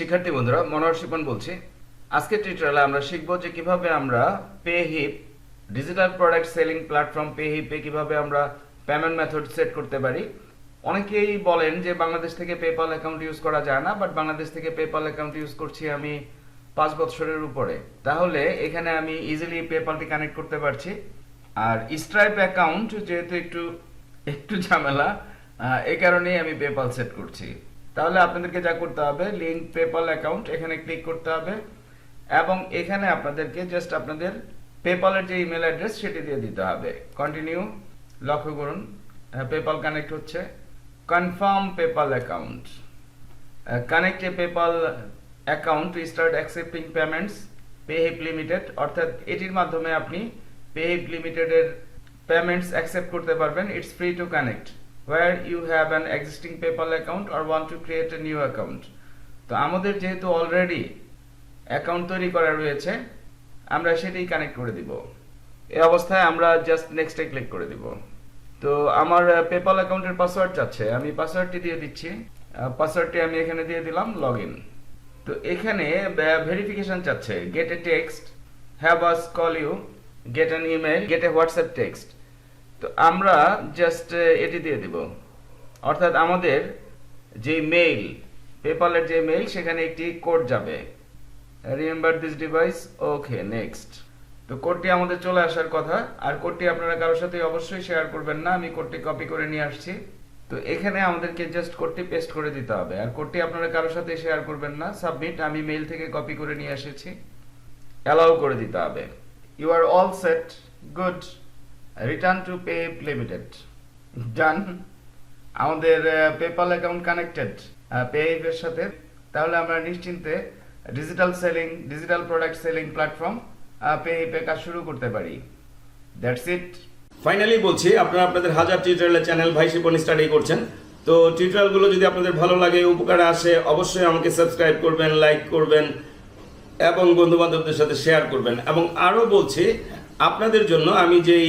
শিক্ষার্থী বন্ধুরা, মনোহর বলছি। আজকে টিউটোরিয়ালে আমরা শিখব যে কীভাবে আমরা Payhip digital product selling platform pay হিপে কীভাবে আমরা পেমেন্ট মেথড সেট করতে পারি। অনেকেই বলেন যে বাংলাদেশ থেকে পেপাল অ্যাকাউন্ট ইউজ করা যায় না বাট বাংলাদেশ থেকে পেপাল অ্যাকাউন্ট ইউজ করছি আমি পাঁচ বছরের উপরে। তাহলে এখানে আমি ইজিলি পেপালটি কানেক্ট করতে পারছি। আর স্ট্রাইপ অ্যাকাউন্ট যেহেতু একটু একটু ঝামেলা এই কারণেই আমি পেপাল সেট করছি। তাহলে আপনাদেরকে যা করতে হবে লিঙ্ক পেপাল অ্যাকাউন্ট এখানে ক্লিক করতে হবে এবং এখানে আপনাদেরকে জাস্ট আপনাদের পেপালের যে ইমেল অ্যাড্রেস সেটি দিয়ে দিতে হবে। কন্টিনিউ লক্ষ্য করুন পেপাল কানেক্ট হচ্ছে। Confirm PayPal account connect a PayPal account start accepting payments Payhip limited অর্থাৎ এটির মাধ্যমে আপনি পেহিপ লিমিটেডের পেমেন্টস অ্যাকসেপ্ট করতে পারবেন। It's free to connect were you have an existing PayPal account or want to create a new account তো আমাদের যেহেতু অলরেডি অ্যাকাউন্ট তৈরি করা রয়েছে, আমরা সেটাই কানেক্ট করে দিব। এই অবস্থায় আমরা জাস্ট নেক্সটে ক্লিক করে দিব। তো আমার পেপাল অ্যাকাউন্টের পাসওয়ার্ড চাচ্ছে আমি পাসওয়ার্ডটি দিয়ে দিচ্ছি। পাসওয়ার্ডটি আমি এখানে দিয়ে দিলাম লগ তো এখানে ভেরিফিকেশন চাচ্ছে। Get a text have us call you get an email get a WhatsApp text তো আমরা জাস্ট এটি দিয়ে দিব। অর্থাৎ আমাদের যে মেইল পেপালের যে মেইল সেখানে একটি কোড যাবে। Remember this device okay next তো কোডটি আমাদের চলে আসার কথা। আর কোডটি আপনারা কারোর সাথে অবশ্যই শেয়ার করবেন না। আমি কোডটি কপি করে নিয়ে আসছি। তো এখানে আমাদেরকে জাস্ট কোডটি পেস্ট করে দিতে হবে। আর কোডটি আপনারা কারোর সাথে শেয়ার করবেন না। সাবমিট আমি মেইল থেকে কপি করে নিয়ে এসেছি। অ্যালাউ করে দিতে হবে। You are all set good return to pay limited done আমাদের পেপাল অ্যাকাউন্ট কানেক্টেড পে এর সাথে। তাহলে আমরা নিশ্চিন্তে digital selling digital product selling platform pay pay কাজ শুরু করতে পারি। দ্যাটস ইট ফাইনালি বলছি, আপনারা আপনাদের হাজার টিউটোরিয়ালের চ্যানেল ভাই শিপন স্টাডি করছেন। তো টিউটোরিয়ালগুলো যদি আপনাদের ভালো লাগে, উপকারে আসে, অবশ্যই আমাকে সাবস্ক্রাইব করবেন লাইক করবেন, এবং বন্ধু বান্ধবদের সাথে শেয়ার করবেন। এবং আরও বলছি, আপনাদের জন্য আমি যেই